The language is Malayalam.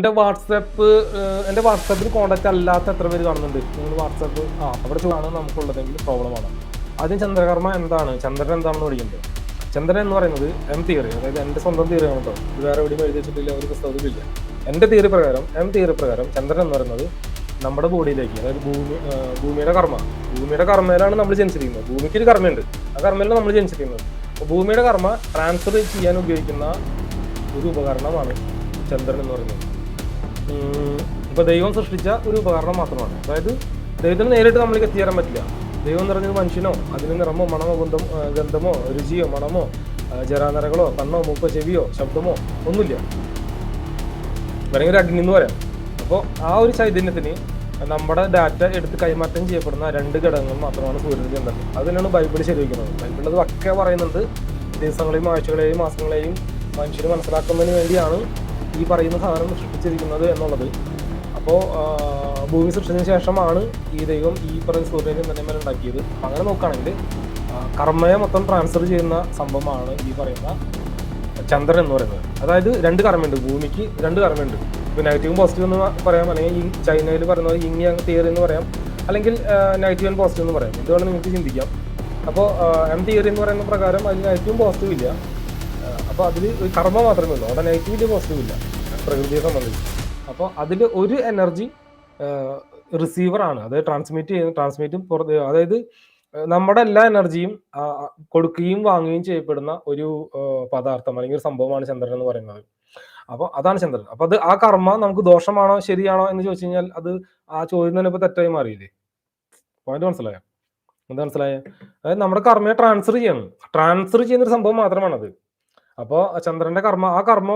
എന്റെ വാട്സപ്പ് എന്റെ വാട്സപ്പിൽ കോൺടാക്ട് അല്ലാത്ത എത്ര പേര് കാണുന്നുണ്ട്? നിങ്ങൾ വാട്സപ്പ് ആ അവിടെ ആണ് നമുക്കുള്ളതെങ്കിൽ പ്രോബ്ലമാണ് ആദ്യം ചന്ദ്രകർമ്മ എന്താണ്? ചന്ദ്രൻ എന്താണെന്ന് പഠിക്കുന്നത് ചന്ദ്രൻ എന്ന് പറയുന്നത് എം തിയറി അതായത് എന്റെ സ്വന്തം തിയറിയാണ് കേട്ടോ ഇത് വേറെ എവിടെയും എഴുതി വെച്ചിട്ടില്ല ഒരു പുസ്തകത്തിലില്ല. എന്റെ തിയറി പ്രകാരം എം തിയറി പ്രകാരം ചന്ദ്രൻ എന്ന് പറയുന്നത് നമ്മുടെ ബോഡിയിലേക്ക് അതായത് ഭൂമി ഭൂമിയുടെ കർമ്മ. ഭൂമിയുടെ കർമ്മയിലാണ് നമ്മൾ ജനിച്ചിരിക്കുന്നത്. ഭൂമിക്ക് ഒരു കർമ്മയുണ്ട്. ആ കർമ്മയിലാണ് നമ്മൾ ജനിച്ചിരിക്കുന്നത്. അപ്പോൾ ഭൂമിയുടെ കർമ്മ ട്രാൻസ്ഫർ ചെയ്യാൻ ഉപയോഗിക്കുന്ന ഒരു ഉപകരണമാണ് ചന്ദ്രൻ എന്ന് പറയുന്നത്. ഇപ്പൊ ദൈവം സൃഷ്ടിച്ച ഒരു ഉപകരണം മാത്രമാണ്. അതായത് ദൈവത്തിന് നേരിട്ട് നമ്മൾക്ക് എത്തിച്ചേരാൻ പറ്റില്ല. ദൈവം എന്ന് പറഞ്ഞത് മനുഷ്യനോ അതിന് നിറമോ മണമോ ഗന്ധം ഗന്ധമോ രുചിയോ മണമോ ജരാനരകളോ കണ്ണോ മൂക്കോ ചെവിയോ ശബ്ദമോ ഒന്നുമില്ല. വേണമെങ്കിൽ ഒരു അഗ്നി എന്ന് പറയാം. അപ്പോൾ ആ ഒരു ചൈതന്യത്തിന് നമ്മുടെ ഡാറ്റ എടുത്ത് കൈമാറ്റം ചെയ്യപ്പെടുന്ന രണ്ട് ഘടകങ്ങൾ മാത്രമാണ് സൂര്യനും ചന്ദ്രനും അത് തന്നെയാണ് ബൈബിൾ ശരിവയ്ക്കുന്നത് അത് ഒക്കെ പറയുന്നുണ്ട്. ദിവസങ്ങളെയും ആഴ്ചകളെയും മാസങ്ങളെയും മനുഷ്യർ മനസ്സിലാക്കുന്നതിന് വേണ്ടിയാണ് ഈ പറയുന്ന സാധനം സൃഷ്ടിച്ചിരിക്കുന്നത് എന്നുള്ളത്. അപ്പോൾ ഭൂമി സൃഷ്ടിച്ചതിന് ശേഷമാണ് ഈ ദൈവം ഈ പറയുന്ന സൂര്യനും ചന്ദ്രനും ഉണ്ടാക്കിയത്. അങ്ങനെ നോക്കുകയാണെങ്കിൽ കർമ്മയെ മൊത്തം ട്രാൻസ്ഫർ ചെയ്യുന്ന സംഭവമാണ് ഈ പറയുന്ന ചന്ദ്രൻ എന്ന് പറയുന്നത്. അതായത് രണ്ട് കർമ്മയുണ്ട്. ഭൂമിക്ക് രണ്ട് കർമ്മയുണ്ട്. ഇപ്പോൾ നെഗറ്റീവും പോസിറ്റീവ് എന്ന് പറയാം. അല്ലെങ്കിൽ ഈ ചൈനയിൽ പറയുന്നത് ഇങ് യങ് തിയറി എന്ന് പറയാം. അല്ലെങ്കിൽ നെഗറ്റീവ് ആൻഡ് പോസിറ്റീവ് എന്ന് പറയാം. വേണം നിങ്ങൾക്ക് ചിന്തിക്കാം. അപ്പോൾ എം തിയറി എന്ന് പറയുന്ന പ്രകാരം അതിൽ നെഗറ്റീവും പോസിറ്റീവ് ഇല്ല. അപ്പോൾ അതിൽ ഒരു കർമ്മ മാത്രമേ ഉള്ളൂ. അവിടെ നെഗറ്റീവിന്റെ പോസിറ്റീവ് ഇല്ല. പ്രകൃതിയെ സംബന്ധിച്ച്. അപ്പോൾ അതിൽ ഒരു എനർജി റിസീവറാണ് അതായത് ട്രാൻസ്മിറ്റ് ചെയ്യുന്ന ട്രാൻസ്മിറ്റും പുറത്ത് അതായത് നമ്മുടെ എല്ലാ എനർജിയും കൊടുക്കുകയും വാങ്ങുകയും ചെയ്യപ്പെടുന്ന ഒരു പദാർത്ഥം അല്ലെങ്കിൽ ഒരു സംഭവമാണ് ചന്ദ്രൻ എന്ന് പറയുന്നത്. അപ്പോൾ അതാണ് ചന്ദ്രൻ. അപ്പൊ അത് ആ കർമ്മ നമുക്ക് ദോഷമാണോ ശരിയാണോ എന്ന് ചോദിച്ചു കഴിഞ്ഞാൽ അത് ആ ചോദ്യം തന്നെ ഇപ്പൊ തെറ്റായി മാറിയില്ലേ? പോയിന്റ് മനസ്സിലായോ? എന്താ മനസ്സിലായ? അതായത് നമ്മുടെ കർമ്മയെ ട്രാൻസ്ഫർ ചെയ്യണം. ട്രാൻസ്ഫർ ചെയ്യുന്ന ഒരു സംഭവം മാത്രമാണത്. അപ്പോൾ ചന്ദ്രന്റെ കർമ്മ ആ കർമ്മ